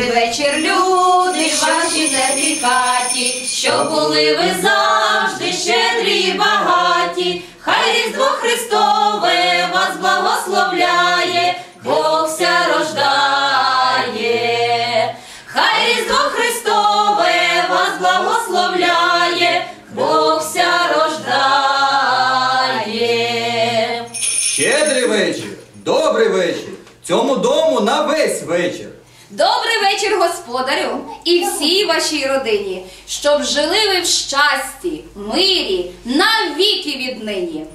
Добрий вечір, люди, ваші запікаті, теплій Щоб були ви завжди щедрі і багаті, хай Різдво Христове вас благословляє, Бог ся рождає, хай Різдво Христове вас благословляє, Бог ся рождає. Щедрий вечір, добрий вечір, цьому дому на весь вечір. Добрий вечір, господарю, і всій вашій родині, щоб жили ви в щасті, мирі, навіки віднині.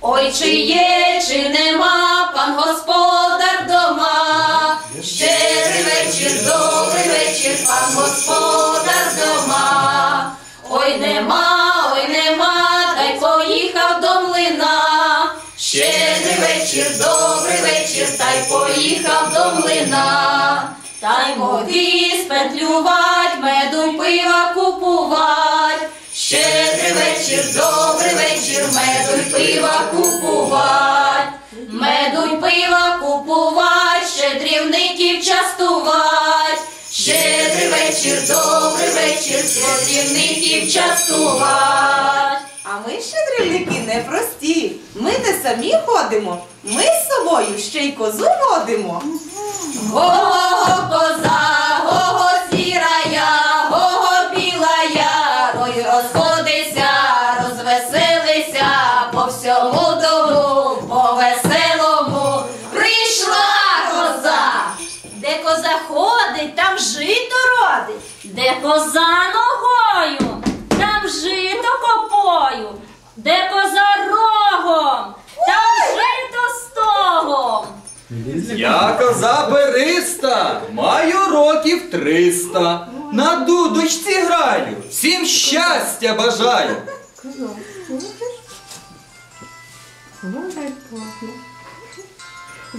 Ой, чи є, чи нема пан господар дома. Щедрий вечір, добрий вечір, пан господар дома. Ой, нема, ой, нема, та й поїхав до млина. Щедрий вечір, добрий вечір, та й поїхав до млина. Моги меду й пива купувать. Щедрий вечір, добрий вечір, меду й пива купувать. Меду й пива купувать, щедрівників частувать. Щедрий вечір, добрий вечір, щедрівників частувать. А ми щедрівники непрості. Ми не самі ходимо. Ми з собою ще й козу водимо. Коза, родить. Де коза ногою, там жито копою. Де коза рогом, там жито стогом. Я коза бериста, маю років триста. На дудочці граю, всім щастя бажаю. У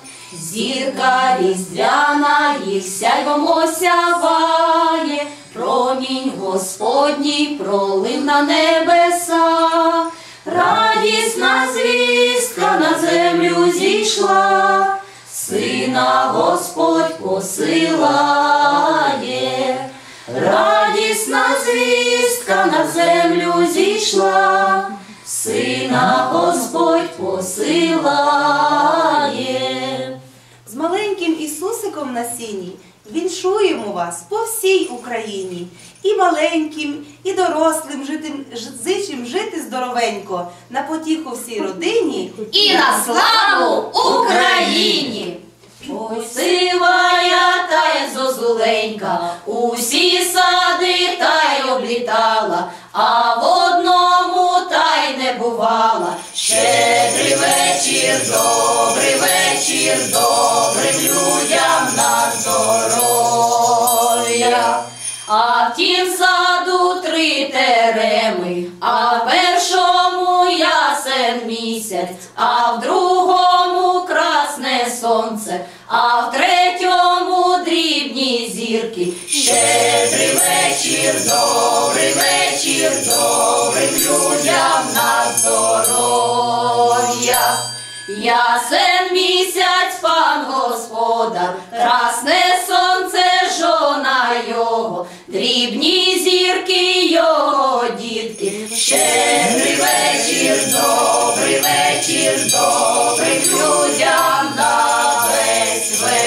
Зірка різдвяна їх сяйвом осяває, промінь Господній пролив на небеса, радісна звістка на землю зійшла, сина Господь посилає, радісна звістка на землю зійшла, сина Господь посилає. Ісусиком на сіні віншуємо вас по всій Україні. І маленьким, і дорослим житим, зичим жити здоровенько, на потіху всій родині. і на славу Україні. Ой, сивая та й зозуленька, усі сади та й облітала, а в одному та й не бувала. Щедрий вечір, добрий вечір, добрим людям на здоров'я. А в тім саду три тереми, а в першому ясен місяць, а в другому красне сонце, а в третьому дрібні зірки. Щедрий вечір, добрий вечір, добрим людям на здоров'я. Ясен місяць, пан господар, красне сонце, жона його, дрібні зірки його дітки. Щедрий вечір, добрий вечір, добрим людям на весь вечір.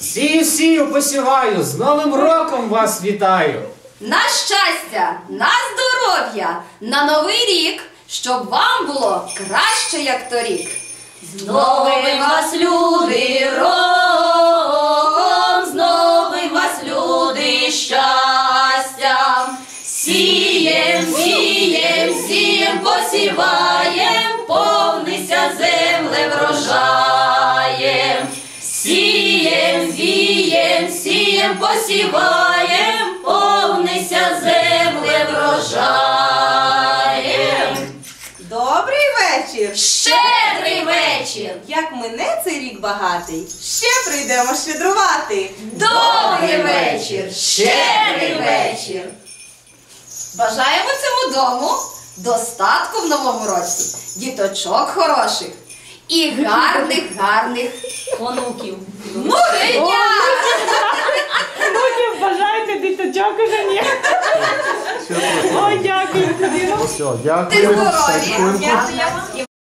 Сію, сію, посіваю, з Новим роком вас вітаю! На щастя, на здоров'я, на новий рік, щоб вам було краще, як торік. З новим вас люди роком, з новим вас люди щастям. Сієм, сієм, сієм, посіваєм, повнися земле врожаєм. Сієм, сієм, посіваєм, вечір! Щедрий вечір, Як мине цей рік багатий, ще прийдемо щедрувати. добрий вечір, щедрий вечір. Бажаємо цьому дому достатку в новому році, діточок хороших і гарних, гарних Онуків. внукенят! Внуків бажаєте діточок уже ні. Ой, дякую. Все, Ти здорові!